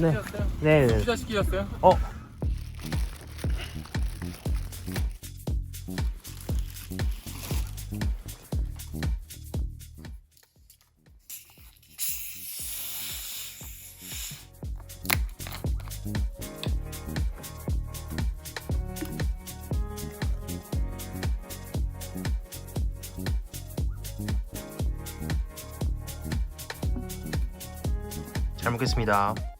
네. 네. 네. 투자 시키셨어요? 어. 잘 먹겠습니다.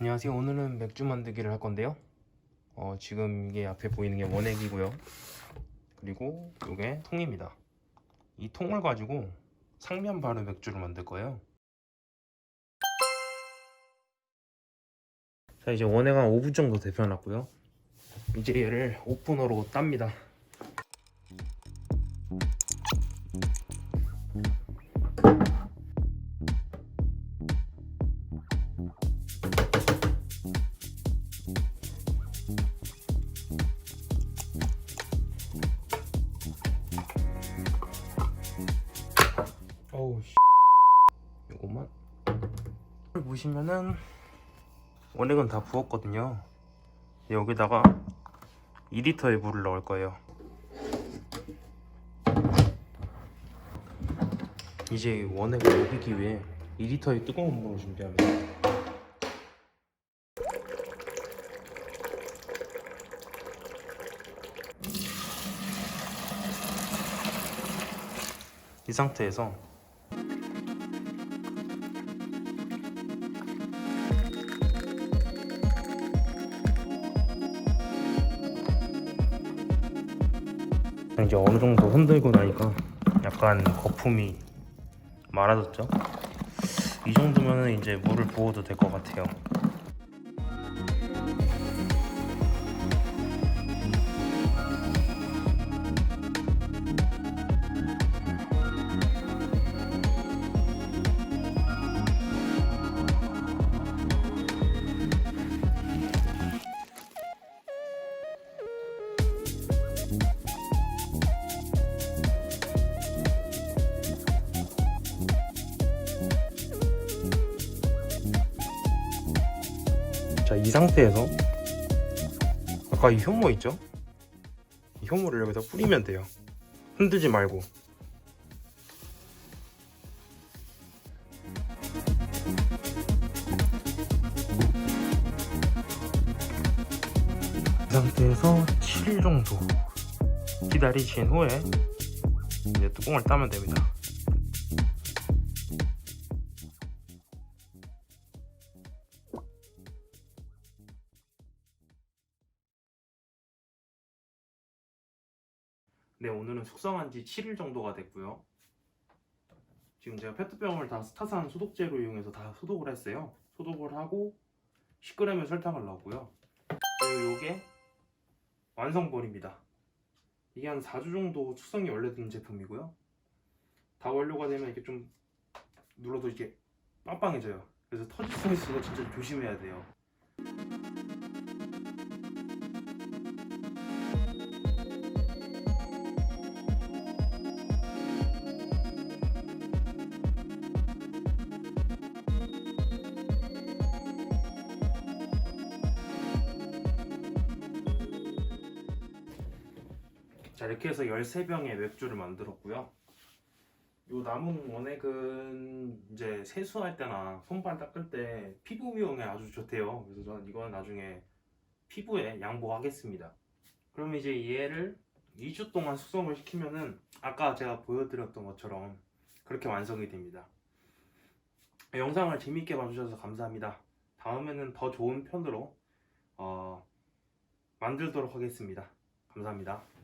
안녕하세요. 오늘은 맥주 만들기를 할 건데요. 어, 지금 이게 앞에 보이는 게 원액이고요. 그리고 이게 통입니다. 이 통을 가지고 상면 바르 맥주를 만들 거예요. 자 이제 원액 한 5분 정도 데펴놨고요. 이제 얘를 오프너로 땁니다. 보시면은 원액은 다 부었거든요. 여기다가 2리터의 물을 넣을 거예요. 이제 원액을 녹이기 위해 2리터의 뜨거운 물을 준비합니다. 이 상태에서 이제 어느 정도 흔들고 나니까 약간 거품이 많아졌죠? 이 정도면 이제 물을 부어도 될 것 같아요. 자, 이 상태에서 아까 이 효모 있죠? 이 효모를 여기다 뿌리면 돼요. 흔들지 말고. 이 상태에서 7일 정도 기다리신 후에 이제 뚜껑을 따면 됩니다. 네, 오늘은 숙성한 지 7일 정도가 됐고요. 지금 제가 페트병을 다 스타산 소독제로 이용해서 다 소독을 했어요. 소독을 하고 10g의 설탕을 넣었고요. 그리고 이게 완성본입니다. 이게 한 4주 정도 숙성이 원래 된 제품이고요. 다 완료가 되면 이렇게 좀 눌러도 이렇게 빵빵해져요. 그래서 터질 수 있어서 진짜 조심해야 돼요. 자 이렇게 해서 13병의 맥주를 만들었고요. 요 남은 원액은 이제 세수할 때나 손발 닦을 때 피부 미용에 아주 좋대요. 그래서 저는 이건 나중에 피부에 양보하겠습니다. 그럼 이제 얘를 2주 동안 숙성을 시키면은 아까 제가 보여드렸던 것처럼 그렇게 완성이 됩니다. 영상을 재밌게 봐주셔서 감사합니다. 다음에는 더 좋은 편으로 어, 만들도록 하겠습니다. 감사합니다